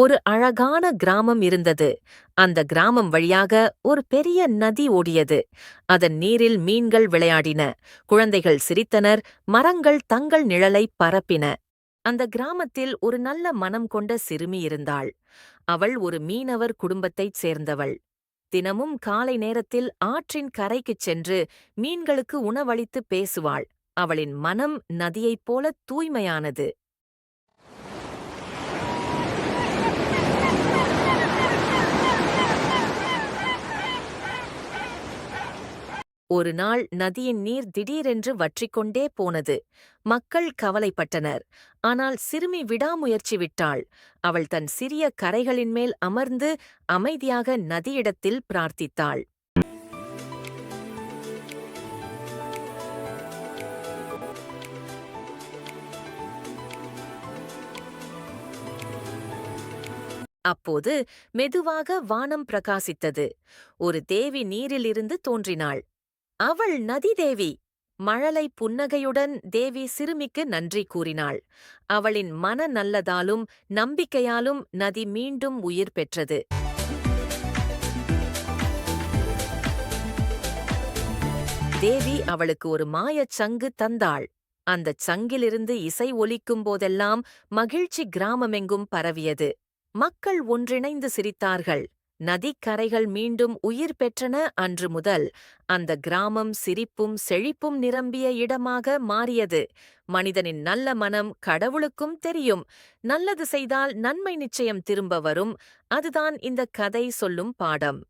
ஒரு அழகான கிராமம் இருந்தது. அந்த கிராமம் வழியாக ஒரு பெரிய நதி ஓடியது. அதன் நீரில் மீன்கள் விளையாடின. குழந்தைகள் சிரித்தனர். மரங்கள் தங்கள் நிழலை பரப்பின. அந்த கிராமத்தில் ஒரு நல்ல மனம் கொண்ட சிறுமி இருந்தாள். அவள் ஒரு மீனவர் குடும்பத்தைச் சேர்ந்தவள். தினமும் காலை நேரத்தில் ஆற்றின் கரைக்குச் சென்று மீன்களுக்கு உணவளித்து பேசுவாள். அவளின் மனம் நதியைப் போல தூய்மையானது. ஒரு நாள் நதியின் நீர் திடீரென்று வற்றிக்கொண்டே போனது. மக்கள் கவலைப்பட்டனர். ஆனால் சிறுமி விடாமுயற்சி விட்டாள். அவள் தன் சிறிய கரைகளின் மேல் அமர்ந்து அமைதியாக நதியிடத்தில் பிரார்த்தித்தாள். அப்போது மெதுவாக வானம் பிரகாசித்தது. ஒரு தேவி நீரிலிருந்து தோன்றினாள். அவள் நதி தேவி மழலை புன்னகையுடன் தேவி சிறுமிக்கு நன்றி கூறினாள். அவளின் மன நல்லதாலும் நம்பிக்கையாலும் நதி மீண்டும் உயிர் பெற்றது. தேவி அவளுக்கு ஒரு மாயச் சங்கு தந்தாள். அந்தச் சங்கிலிருந்து இசை ஒலிக்கும் போதெல்லாம் மகிழ்ச்சி கிராமமெங்கும் பரவியது. மக்கள் ஒன்றிணைந்து சிரித்தார்கள். நதிக்கரைகள் மீண்டும் உயிர் பெற்றன அன்று முதல். அந்த கிராமம் சிரிப்பும் செழிப்பும் நிரம்பிய இடமாக மாறியது. மனிதனின் நல்ல மனம் கடவுளுக்கும் தெரியும். நல்லது செய்தால் நன்மை நிச்சயம் திரும்ப வரும். அதுதான் இந்த கதை சொல்லும் பாடம்.